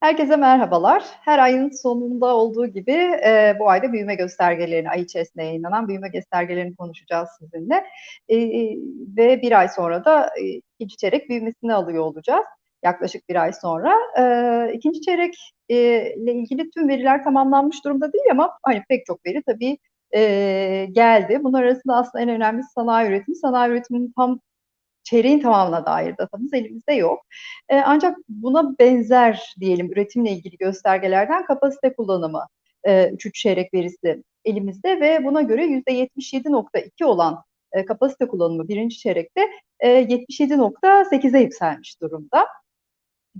Herkese merhabalar. Her ayın sonunda olduğu gibi e, bu ayda büyüme göstergelerini, ay içerisinde yayınlanan büyüme göstergelerini konuşacağız sizinle. E, ve bir ay sonra da e, ikinci çeyrek büyümesini alıyor olacağız. Yaklaşık bir ay sonra. E, ikinci çeyrek e, ile ilgili tüm veriler tamamlanmış durumda değil ama hani pek çok veri tabii e, geldi. Bunlar arasında aslında en önemli sanayi üretimi. Sanayi üretiminin tam çeyreğin tamamına dair datamız elimizde yok. E, ancak buna benzer diyelim üretimle ilgili göstergelerden kapasite kullanımı e, üçüncü çeyrek verisi elimizde ve buna göre %77.2 olan e, kapasite kullanımı birinci çeyrekte e, 77.8'e yükselmiş durumda.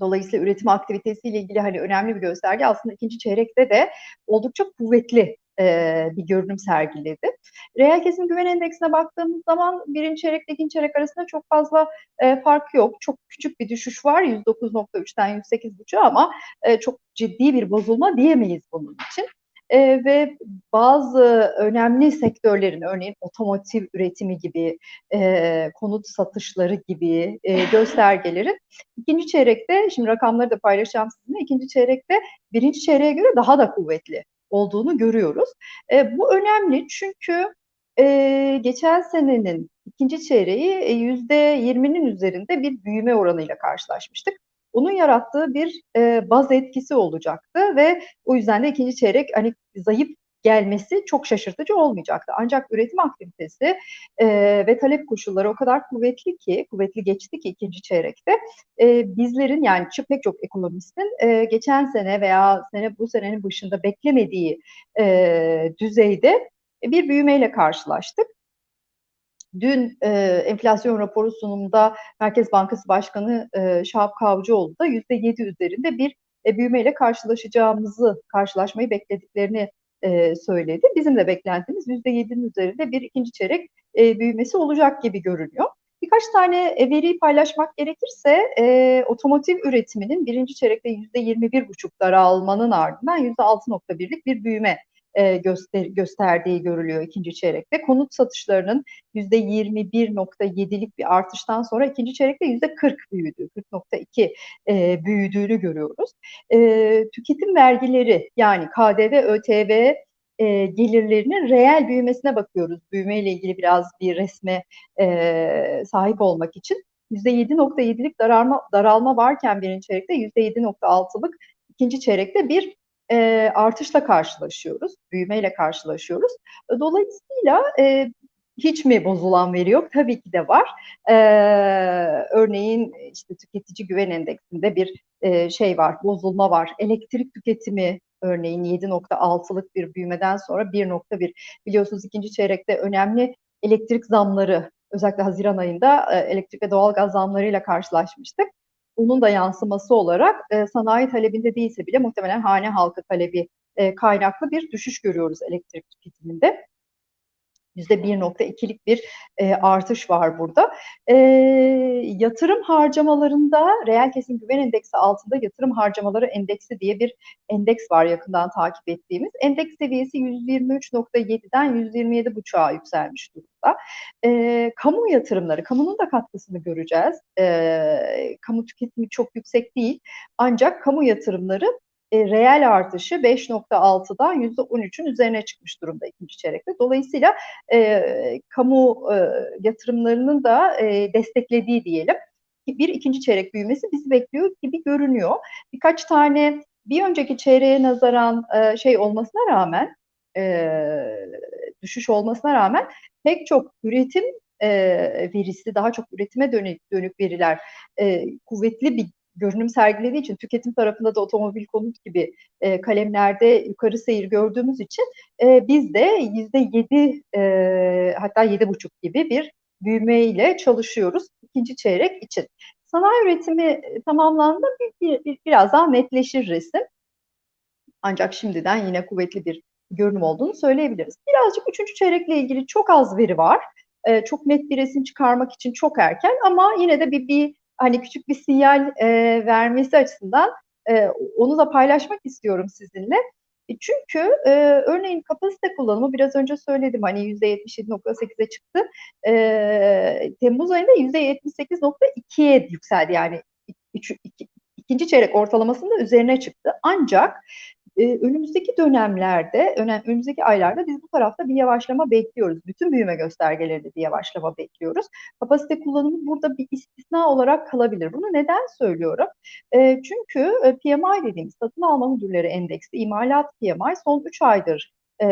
Dolayısıyla üretim aktivitesiyle ilgili hani önemli bir gösterge aslında ikinci çeyrekte de oldukça kuvvetli e, bir görünüm sergiledi. Reel kesim güven endeksine baktığımız zaman birinci çeyrek ile ikinci çeyrek arasında çok fazla e, fark yok. Çok küçük bir düşüş var 109.3'ten 108.5 ama e, çok ciddi bir bozulma diyemeyiz bunun için. E, ve bazı önemli sektörlerin örneğin otomotiv üretimi gibi, e, konut satışları gibi e, göstergelerin ikinci çeyrekte, şimdi rakamları da paylaşacağım sizinle, ikinci çeyrekte birinci çeyreğe göre daha da kuvvetli olduğunu görüyoruz. E, bu önemli çünkü e, geçen senenin ikinci çeyreği yüzde 20'nin üzerinde bir büyüme oranıyla karşılaşmıştık. Onun yarattığı bir e, baz etkisi olacaktı ve o yüzden de ikinci çeyrek hani zayıf gelmesi çok şaşırtıcı olmayacaktı. Ancak üretim aktivitesi e, ve talep koşulları o kadar kuvvetli ki, kuvvetli geçti ki ikinci çeyrekte e, bizlerin yani pek çok ekonomistin e, geçen sene veya sene bu senenin başında beklemediği e, düzeyde bir büyümeyle karşılaştık. Dün e, enflasyon raporu sunumunda Merkez Bankası Başkanı e, Şahap Kavcıoğlu da %7 üzerinde bir e, büyümeyle karşılaşacağımızı, karşılaşmayı beklediklerini e, söyledi. Bizim de beklentimiz %7'nin üzerinde bir ikinci çeyrek e, büyümesi olacak gibi görünüyor. Birkaç tane e, veriyi paylaşmak gerekirse e, otomotiv üretiminin birinci çeyrekte %21,5 daralmanın ardından %6,1'lik bir büyüme e, göster gösterdiği görülüyor ikinci çeyrekte. Konut satışlarının %21.7'lik bir artıştan sonra ikinci çeyrekte %40 büyüdü, 40.2 e, büyüdüğünü görüyoruz. E, tüketim vergileri yani KDV, ÖTV e, gelirlerinin reel büyümesine bakıyoruz. Büyümeyle ilgili biraz bir resme e, sahip olmak için. %7.7'lik daralma, daralma varken birinci çeyrekte %7.6'lık ikinci çeyrekte bir e, artışla karşılaşıyoruz, büyümeyle karşılaşıyoruz. Dolayısıyla e, hiç mi bozulan veri yok? Tabii ki de var. Ee, örneğin işte tüketici güven endeksinde bir e, şey var, bozulma var. Elektrik tüketimi örneğin 7.6'lık bir büyümeden sonra 1.1. Biliyorsunuz ikinci çeyrekte önemli elektrik zamları özellikle Haziran ayında elektrik ve doğalgaz zamlarıyla karşılaşmıştık onun da yansıması olarak e, sanayi talebinde değilse bile muhtemelen hane halkı talebi e, kaynaklı bir düşüş görüyoruz elektrik tüketiminde. %1.2'lik bir e, artış var burada. E, yatırım harcamalarında reel kesim güven endeksi altında yatırım harcamaları endeksi diye bir endeks var yakından takip ettiğimiz. Endeks seviyesi 123.7'den 127.5'a yükselmiş durumda. E, kamu yatırımları, kamunun da katkısını göreceğiz. E, kamu tüketimi çok yüksek değil ancak kamu yatırımları e, reel artışı 5.6'dan %13'ün üzerine çıkmış durumda ikinci çeyrekte. Dolayısıyla e, kamu e, yatırımlarının da e, desteklediği diyelim bir ikinci çeyrek büyümesi bizi bekliyor gibi görünüyor. Birkaç tane bir önceki çeyreğe nazaran e, şey olmasına rağmen e, düşüş olmasına rağmen pek çok üretim e, verisi daha çok üretime dönük, dönük veriler e, kuvvetli bir görünüm sergilediği için tüketim tarafında da otomobil konut gibi e, kalemlerde yukarı seyir gördüğümüz için e, biz de yüzde yedi e, hatta yedi buçuk gibi bir büyümeyle çalışıyoruz ikinci çeyrek için. Sanayi üretimi tamamlandı bir, bir, bir, biraz daha netleşir resim. Ancak şimdiden yine kuvvetli bir görünüm olduğunu söyleyebiliriz. Birazcık üçüncü çeyrekle ilgili çok az veri var. Ee, çok net bir resim çıkarmak için çok erken ama yine de bir, bir hani küçük bir sinyal e, vermesi açısından e, onu da paylaşmak istiyorum sizinle. E, çünkü e, örneğin kapasite kullanımı biraz önce söyledim hani %77.8'e çıktı. E, Temmuz ayında %78.2'ye yükseldi yani 2, ikinci çeyrek ortalamasının da üzerine çıktı. Ancak e, önümüzdeki dönemlerde, önem, önümüzdeki aylarda biz bu tarafta bir yavaşlama bekliyoruz. Bütün büyüme göstergelerinde bir yavaşlama bekliyoruz. Kapasite kullanımı burada bir istisna olarak kalabilir. Bunu neden söylüyorum? E, çünkü e, PMI dediğimiz satın alma müdürleri endeksi, imalat PMI son 3 aydır e,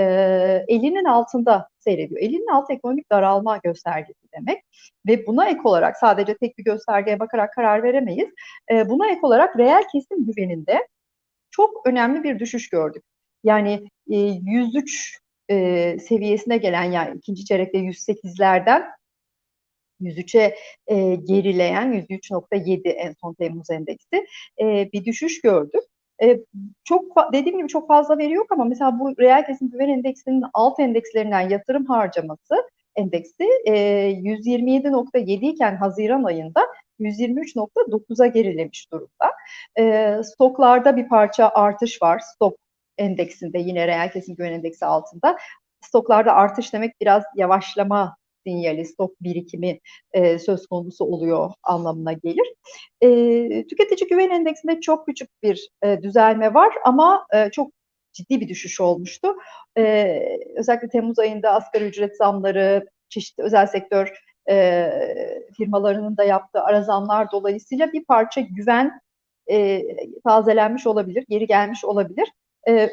elinin altında seyrediyor. Elinin altı ekonomik daralma göstergesi demek ve buna ek olarak sadece tek bir göstergeye bakarak karar veremeyiz. E, buna ek olarak reel kesim güveninde çok önemli bir düşüş gördük. Yani e, 103 e, seviyesine gelen yani ikinci çeyrekte 108'lerden 103'e e, gerileyen 103.7 en son Temmuz endeksi e, bir düşüş gördük. E, çok dediğim gibi çok fazla veri yok ama mesela bu reel kesim güven endeksinin alt endekslerinden yatırım harcaması endeksi e, 127.7 iken Haziran ayında 123.9'a gerilemiş durumda. E, stoklarda bir parça artış var. Stok endeksinde yine reel kesim güven endeksi altında. Stoklarda artış demek biraz yavaşlama sinyali, stok birikimi e, söz konusu oluyor anlamına gelir. E, tüketici güven endeksinde çok küçük bir e, düzelme var ama e, çok ciddi bir düşüş olmuştu. E, özellikle Temmuz ayında asgari ücret zamları, çeşitli özel sektör e, firmalarının da yaptığı ara zamlar dolayısıyla bir parça güven e, tazelenmiş olabilir, geri gelmiş olabilir. E,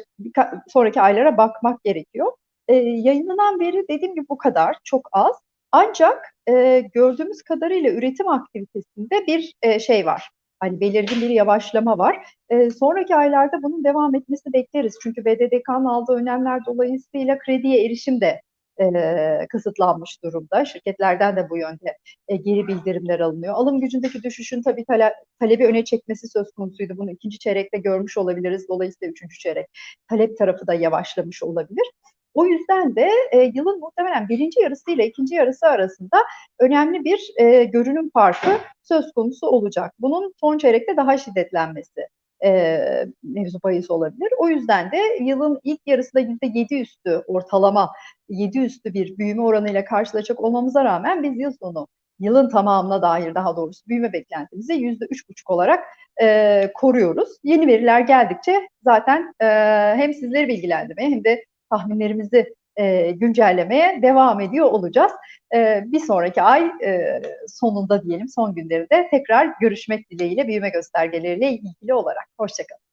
sonraki aylara bakmak gerekiyor. E, yayınlanan veri dediğim gibi bu kadar, çok az. Ancak e, gördüğümüz kadarıyla üretim aktivitesinde bir e, şey var. Hani belirgin bir yavaşlama var. E, sonraki aylarda bunun devam etmesini bekleriz. Çünkü BDDK'nın aldığı önlemler dolayısıyla krediye erişim de e, kısıtlanmış durumda. Şirketlerden de bu yönde e, geri bildirimler alınıyor. Alım gücündeki düşüşün tabii tale, talebi öne çekmesi söz konusuydu. Bunu ikinci çeyrekte görmüş olabiliriz. Dolayısıyla üçüncü çeyrek talep tarafı da yavaşlamış olabilir. O yüzden de e, yılın muhtemelen birinci yarısı ile ikinci yarısı arasında önemli bir e, görünüm farkı söz konusu olacak. Bunun son çeyrekte daha şiddetlenmesi e, mevzu bahis olabilir. O yüzden de yılın ilk yarısında %7 üstü ortalama 7 üstü bir büyüme oranıyla karşılaşacak olmamıza rağmen biz yıl sonu yılın tamamına dair daha doğrusu büyüme beklentimizi yüzde üç buçuk olarak e, koruyoruz. Yeni veriler geldikçe zaten e, hem sizleri bilgilendirmeye hem de tahminlerimizi e, güncellemeye devam ediyor olacağız. E, bir sonraki ay e, sonunda diyelim son günlerinde tekrar görüşmek dileğiyle büyüme göstergeleriyle ilgili olarak. Hoşçakalın.